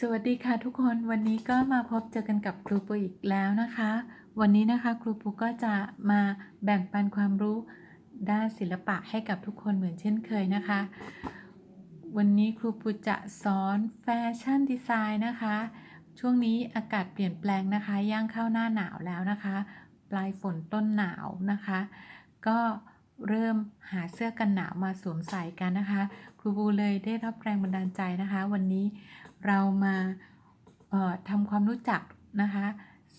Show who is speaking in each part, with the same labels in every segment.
Speaker 1: สวัสดีค่ะทุกคนวันนี้ก็มาพบเจอกันกับครูปูอีกแล้วนะคะ วันนี้นะคะครูปูก็จะมาแบ่งปันความรู้ด้านศิลปะให้กับทุกคนเหมือนเช่นเคยนะคะ วันนี้ครูปูจะสอนแฟชั่นดีไซน์นะคะ ช่วงนี้อากาศเปลี่ยนแปลงนะคะ ย่างเข้าหน้าหนาวแล้วนะคะ ปลายฝนต้นหนาวนะคะ ก็เริ่มหาเสื้อกันหนาวมาสวมใส่กันนะคะ รูบูเลยได้รับแรงบันดาลใจนะคะ วันนี้เรามาทำความรู้จักนะคะ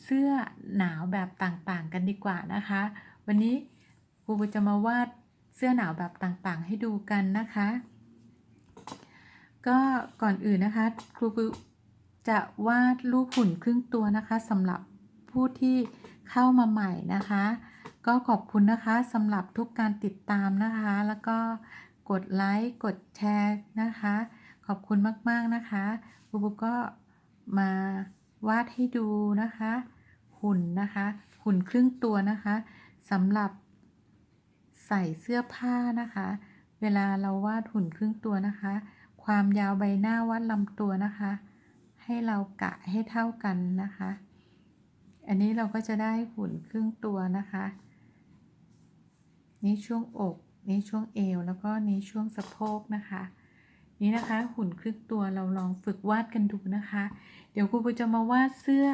Speaker 1: เสื้อหนาวแบบต่างๆ กันดีกว่านะคะ วันนี้ครูบูจะมาวาดเสื้อหนาวแบบต่างๆ ให้ดูกันนะคะ ก็ก่อนอื่นนะคะครูบูจะวาดรูปหุ่นครึ่งตัวนะคะสำหรับผู้ที่เข้ามาใหม่นะคะ ก็ขอบคุณนะคะสำหรับทุกการติดตามนะคะ แล้วก็ กดไลค์ กดแชร์นะคะ ขอบคุณมาก ๆ นะคะบูบูก็มาวาดให้ดูนะคะ หุ่นนะคะ หุ่นครึ่งตัวนะคะสำหรับใส่เสื้อผ้านะคะ เวลาเราวาดหุ่นครึ่งตัวนะคะ ความยาวใบหน้าวัดลำตัวนะคะ ให้เรากะให้เท่ากันนะคะ อันนี้เราก็จะได้หุ่นครึ่งตัวนะคะ นี่ช่วงอก นี่ช่วงเอว แล้วก็นี่ช่วงสะโพกนะคะ นี่นะคะหุ่นครึ่งตัวเราลองฝึกวาดกันดูนะคะ เดี๋ยวครูปูจะมาวาดเสื้อ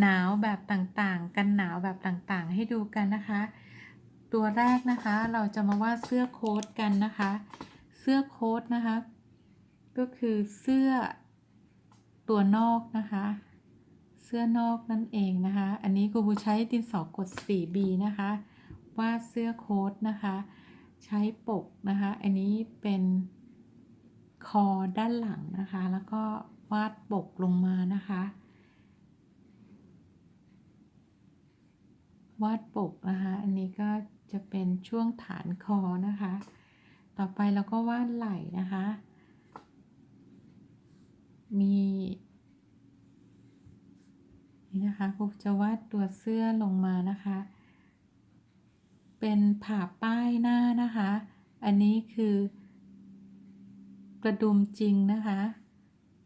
Speaker 1: หนาวแบบต่างๆ กันหนาวแบบต่างๆ ให้ดูกันนะคะ ตัวแรกนะคะเราจะมาวาดเสื้อโค้ทกันนะคะ เสื้อโค้ทนะคะ ก็คือเสื้อตัวนอกนะคะ เสื้อนอกนั่นเองนะคะ อันนี้ครูบูใช้ดินสอกด 4B นะคะวาดเสื้อโค้ทนะคะ ใช้ปกนะคะ อันนี้เป็นคอด้านหลังนะคะ แล้วก็วาดปกลงมานะคะ วาดปกนะคะ อันนี้ก็จะเป็นช่วงฐานคอนะคะ ต่อไปเราก็วาดไหล่นะคะ มีนี่นะคะครูจะวาดตัวเสื้อลงมานะคะ เป็นผ่าป้ายหน้านะคะ อันนี้คือกระดุมจริงนะคะ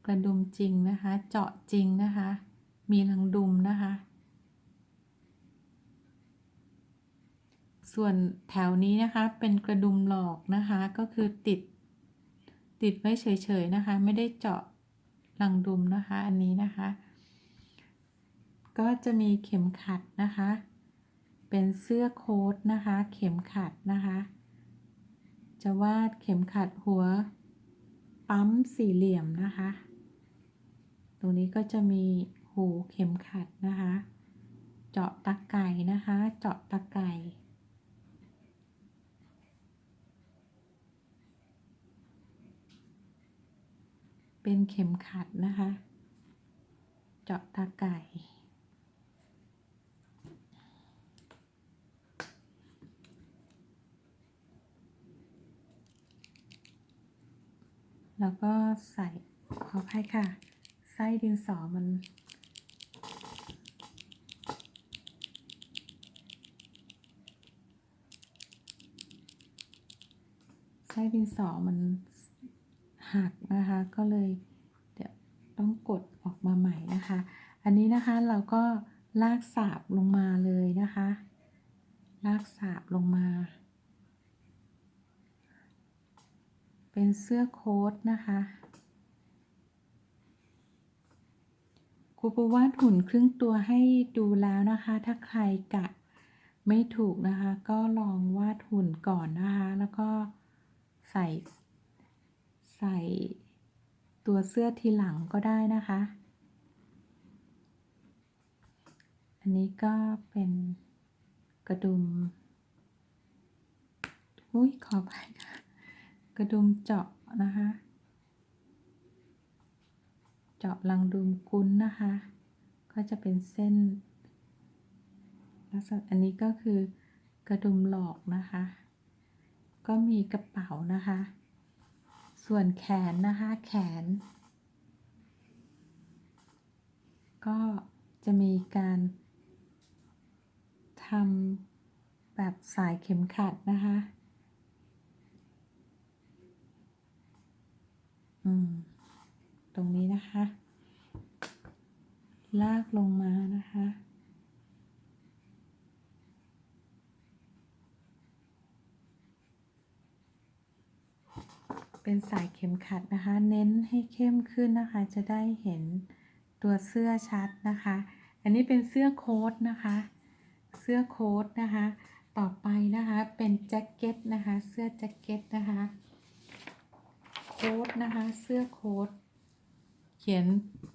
Speaker 1: กระดุมจริงนะคะ เจาะจริงนะคะ มีรังดุมนะคะ ส่วนแถวนี้นะคะเป็นกระดุมหลอกนะคะ ก็คือติด ติดไว้เฉยๆนะคะ ไม่ได้เจาะรังดุมนะคะ อันนี้นะคะ ก็จะมีเข็มขัดนะคะ เป็นเสื้อโค้ทนะคะ เข็มขัดนะคะ จะวาดเข็มขัดหัว ปั๊มสี่เหลี่ยมนะคะ ตรงนี้ก็จะมีหูเข็มขัดนะคะ เจาะตะไก่นะคะ เจาะตะไก่เป็นเข็มขัดนะคะ เจาะตาไก่ แล้วก็ใส่ขออภัยค่ะ ไส้ดินสอมัน ไส้ดินสอมันหักนะคะ ก็เลยเดี๋ยวต้องกดออกมาใหม่นะคะ อันนี้นะคะเราก็ลากสาบลงมาเลยนะคะ ลากสาบลงมา เป็นเสื้อโค้ทนะคะครูปูวาดหุ่นครึ่งตัวให้ดูแล้วนะคะ ถ้าใครกะไม่ถูกนะคะ ก็ลองวาดหุ่นก่อนนะคะ แล้วก็ใส่ใส่ตัวเสื้อทีหลังก็ได้นะคะ อันนี้ก็เป็นกระดุม อุ้ยขอไปค่ะ กระดุมเจาะนะคะ เจาะรังดุมกุ้นนะคะ ก็จะเป็นเส้นลักษณะอันนี้ก็คือกระดุมหลอกนะคะ ก็มีกระเป๋านะคะ ส่วนแขนนะคะแขน ก็จะมีการทำแบบสายเข็มขัดนะคะ อืม ตรงนี้นะคะ ลากลงมานะคะ เป็นสายเข็มขัดนะคะ เน้นให้เข้มขึ้นนะคะ จะได้เห็นตัวเสื้อชัดนะคะ อันนี้เป็นเสื้อโค้ทนะคะ เสื้อโค้ทนะคะ ต่อไปนะคะ เป็นแจ็คเก็ตนะคะ เสื้อแจ็คเก็ตนะคะ ค้ทนะคะ เสื้อโค้ทเขียน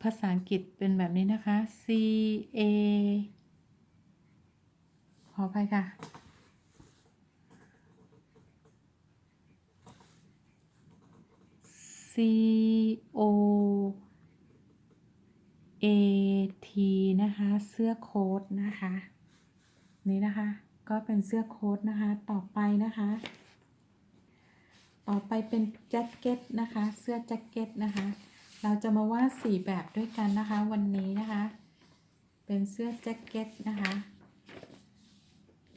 Speaker 1: ภาษาอังกฤษเป็นแบบนี้นะคะ C A ขอไปค่ะ C O A T นะคะ เสื้อโค้ทนะคะ นี่นะคะ ก็เป็นเสื้อโค้ทนะคะ ต่อไปนะคะ ต่อไปเป็นแจ็คเก็ตนะคะ เสื้อแจ็คเก็ตนะคะ เราจะมาวาดสี่แบบด้วยกันนะคะ วันนี้นะคะ เป็นเสื้อแจ็คเก็ตนะคะ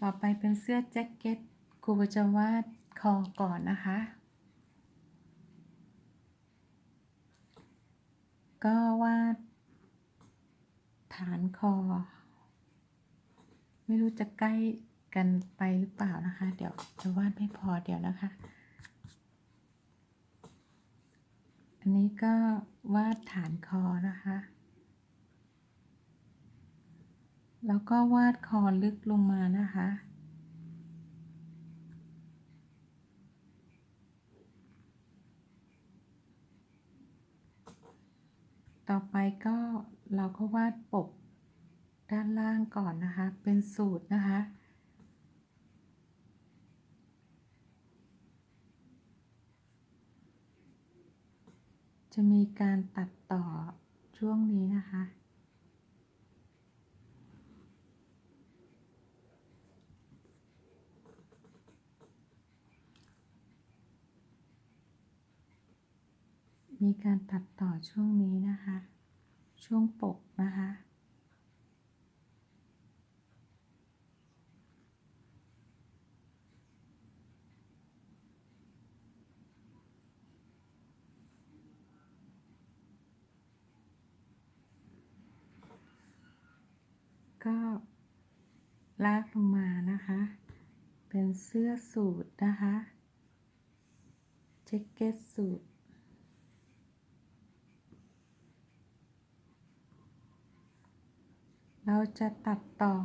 Speaker 1: ต่อไปเป็นเสื้อแจ็คเก็ตครูจะวาดคอก่อนนะคะ ก็วาดฐานคอ ไม่รู้จะใกล้กันไปหรือเปล่านะคะ เดี๋ยวจะวาดไม่พอเดี๋ยวนะคะ อันนี้ก็วาดฐานคอนะคะ แล้วก็วาดคอลึกลงมานะคะ ต่อไปก็เราก็วาดปกด้านล่างก่อนนะคะ เป็นสูตรนะคะ จะมีการตัดต่อช่วงนี้นะคะ มีการตัดต่อช่วงนี้นะคะ ช่วงปกนะคะ ก็ลากลงมานะคะ เป็นเสื้อสูทนะคะแจ็คเก็ตสูทเราจะตัดต่อ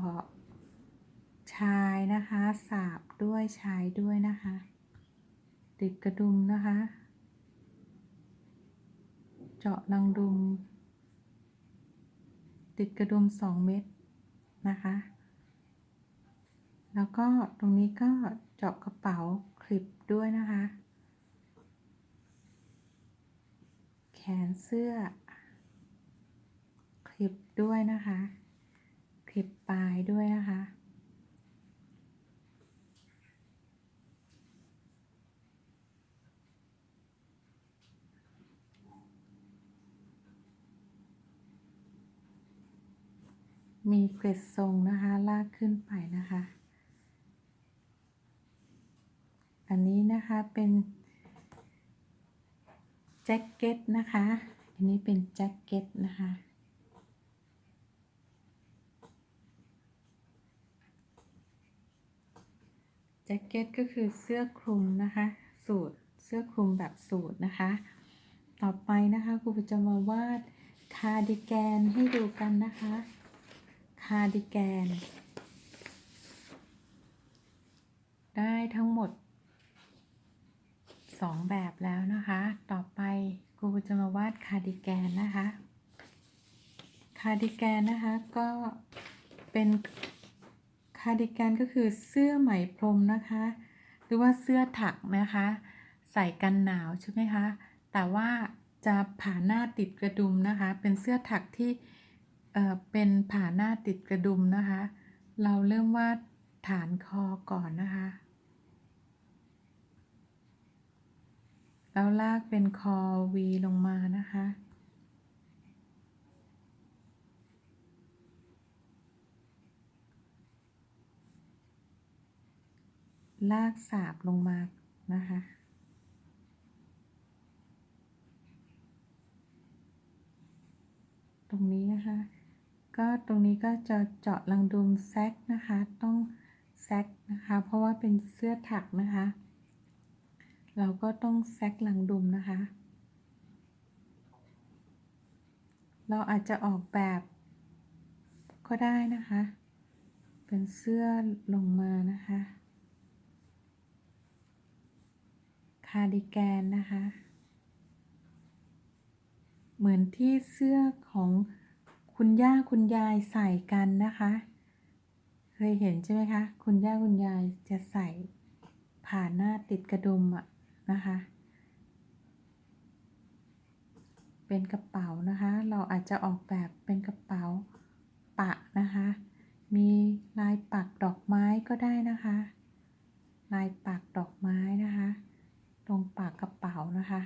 Speaker 1: ชายนะคะสาบด้วยชายด้วยนะคะ ติดกระดุมนะคะ เจาะรังดุม ติดกระดุมสองเม็ด นะคะ แล้วก็ตรงนี้ก็เจาะกระเป๋าคลิปด้วยนะคะ แขนเสื้อ คลิปด้วยนะคะ คลิปปลายด้วยนะคะ มีเกร็ดทรงนะคะลากขึ้นไปนะคะ อันนี้นะคะเป็นแจ็คเก็ตนะคะ อันนี้เป็นแจ็คเก็ตนะคะ แจ็คเก็ตก็คือเสื้อคลุมนะคะ สูทเสื้อคลุมแบบสูทนะคะ ต่อไปนะคะครูจะมาวาดคาร์ดิแกนให้ดูกันนะคะ คาร์ดิแกน ได้ทั้งหมด 2 แบบแล้วนะคะ ต่อไปครูจะมาวาดคาร์ดิแกนนะคะ คาร์ดิแกนนะคะก็เป็นคาร์ดิแกนก็คือเสื้อไหมพรมนะคะ หรือว่าเสื้อถักนะคะ ใส่กันหนาวใช่ไหมคะ แต่ว่าจะผ่าหน้าติดกระดุมนะคะ เป็นเสื้อถักที่ เป็นผ่าหน้าติดกระดุมนะคะ เราเริ่มวาดฐานคอก่อนนะคะ แล้วลากเป็นคอ V ลงมานะคะ ลากสาบลงมานะคะตรงนี้นะคะ ก็ตรงนี้ก็จะเจาะรังดุมแซกนะคะ ต้องแซกนะคะ เพราะว่าเป็นเสื้อถักนะคะ เราก็ต้องแซกรังดุมนะคะ เราอาจจะออกแบบก็ได้นะคะ เป็นเสื้อลงมานะคะ คาร์ดิแกนนะคะ เหมือนที่เสื้อของ คุณย่าคุณยายใส่กันนะคะ เคยเห็นใช่ไหมคะ คุณย่าคุณยายจะใส่ผ่านหน้าติดกระดุมอะนะคะ เป็นกระเป๋านะคะ เราอาจจะออกแบบเป็นกระเป๋าปะนะคะ มีลายปักดอกไม้ก็ได้นะคะ ลายปักดอกไม้นะคะ ตรงปากกระเป๋านะคะ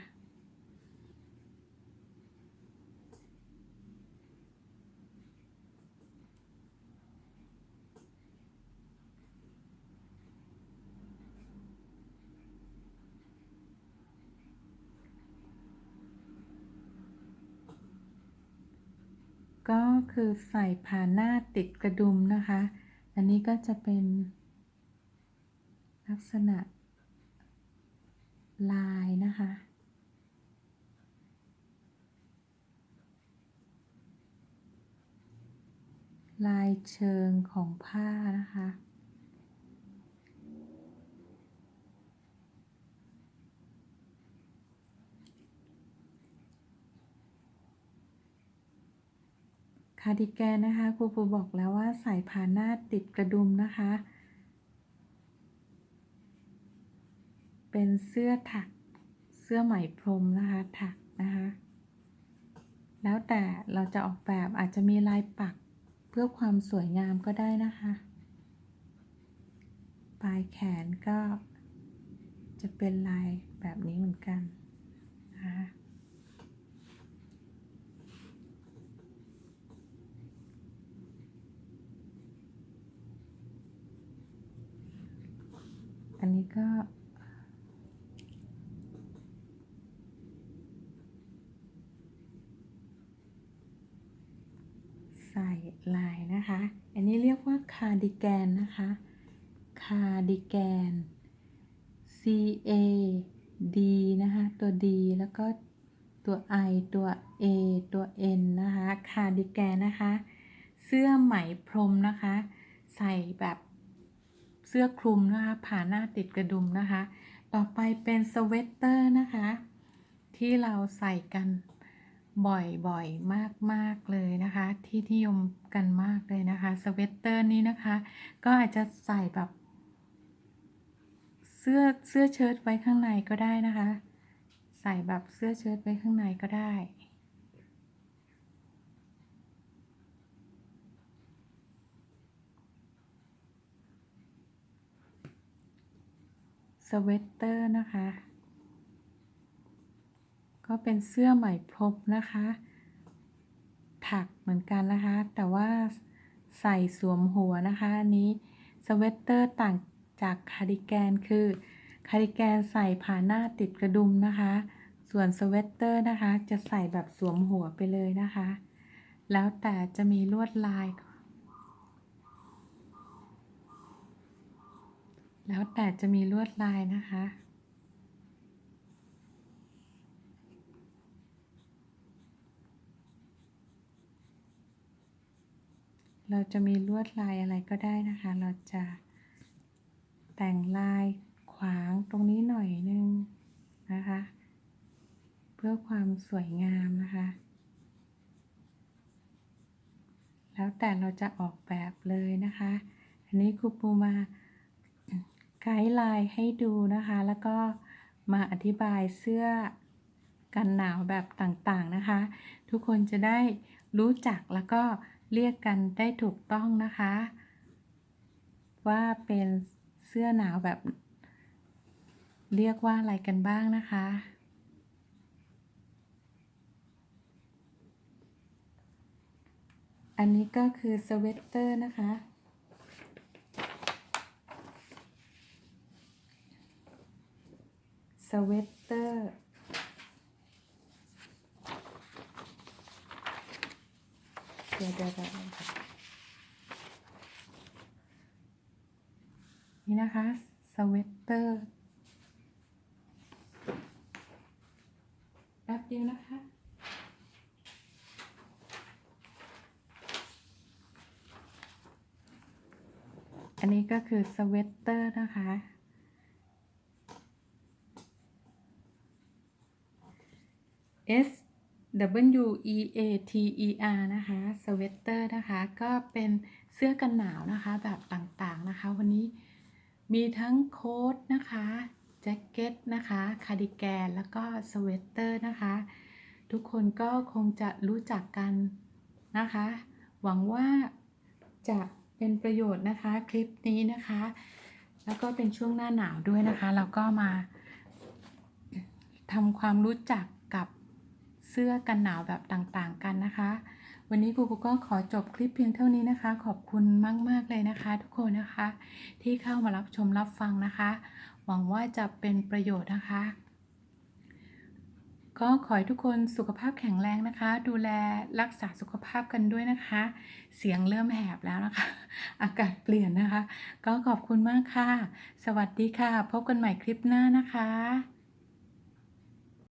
Speaker 1: ก็ คือใส่ผ่านหน้าติดกระดุมนะคะ อันนี้ก็จะเป็น ลักษณะ ลายนะคะ ลายเชิงของผ้านะคะ คาร์ดิแกนนะคะครูปูบอกแล้วว่าใส่ผ่านหน้าติดกระดุมนะคะ เป็นเสื้อถักเสื้อไหมพรมนะคะถักนะคะ แล้วแต่เราจะออกแบบอาจจะมีลายปักเพื่อความสวยงามก็ได้นะคะ ปลายแขนก็จะเป็นลายแบบนี้เหมือนกันนะคะ อันนี้ก็ ใส่ลายนะคะ อันนี้เรียกว่าคาร์ดิแกนนะคะ คาร์ดิแกน C A D นะคะ ตัว D แล้วก็ตัว I ตัว A ตัว N นะคะ คาร์ดิแกนนะคะ เสื้อไหมพรมนะคะ ใส่แบบ สื้อคลุมนะคะผ่าหน้าติดกระดุมนะคะ ต่อไปเป็นสเวตเตอร์นะคะ ที่เราใส่กันบ่อยๆ มากๆเลยนะคะ ที่นิยมกันมากเลยนะคะสเวตเตอร์นี้นะคะ ก็อาจจะใส่แบบ เสื้อเสื้อเชิ้ตไว้ข้างในก็ได้นะคะ ใส่แบบเสื้อเชิ้ตไว้ข้างในก็ได้ สเวตเตอร์นะคะ ก็เป็นเสื้อไหมพรมนะคะ ถักเหมือนกันนะคะ แต่ว่าใส่สวมหัวนะคะ อันนี้สเวตเตอร์ต่างจากคาร์ดิแกนคือคาร์ดิแกนใส่ผ่าหน้าติดกระดุมนะคะ ส่วนสเวตเตอร์นะคะ จะใส่แบบสวมหัวไปเลยนะคะ แล้วแต่จะมีลวดลาย แล้วแต่จะมีลวดลายนะคะ เราจะมีลวดลายอะไรก็ได้นะคะ เราจะแต่งลายขวางตรงนี้หน่อยนึงนะคะ เพื่อความสวยงามนะคะ แล้วแต่เราจะออกแบบเลยนะคะ อันนี้ครูปูมา ไกด์ไลน์ให้ดูนะคะ แล้วก็มาอธิบายเสื้อกันหนาวแบบต่างๆนะคะ ทุกคนจะได้รู้จักแล้วก็เรียกกันได้ถูกต้องนะคะ ว่าเป็นเสื้อหนาวแบบ เรียกว่าอะไรกันบ้างนะคะ อันนี้ก็คือสเวตเตอร์นะคะ สเวตเตอร์เดี๋ยวเดี๋ยวนี่นะคะสเวตเตอร์แป๊บเดียวนะคะอันนี้ก็คือสเวตเตอร์นะคะ S W E A T E R นะคะสเวตเตอร์นะคะ ก็เป็นเสื้อกันหนาวนะคะแบบต่างๆนะคะ วันนี้มีทั้งโค้ทนะคะแจ็คเก็ตนะคะคาร์ดิแกนแล้วก็สเวตเตอร์นะคะ ทุกคนก็คงจะรู้จักกันนะคะ หวังว่าจะเป็นประโยชน์นะคะคลิปนี้นะคะ แล้วก็เป็นช่วงหน้าหนาวด้วยนะคะ เราก็มาทำความรู้จักกับ สื้อกันหนาวแบบต่างๆกันนะคะ วันนี้ครูครูก็ขอจบคลิปเพียงเท่านี้นะคะ ขอบคุณมากๆเลยนะคะ ทุกคนนะคะ ที่เข้ามารับชมรับฟังนะคะ หวังว่าจะเป็นประโยชน์นะคะ ก็ขอให้ทุกคนสุขภาพแข็งแรงนะคะ ดูแลรักษาสุขภาพกันด้วยนะคะ เสียงเริ่มแหบแล้วนะคะ อากาศเปลี่ยนนะคะ ก็ขอบคุณมากค่ะ สวัสดีค่ะ พบกันใหม่คลิปหน้านะคะ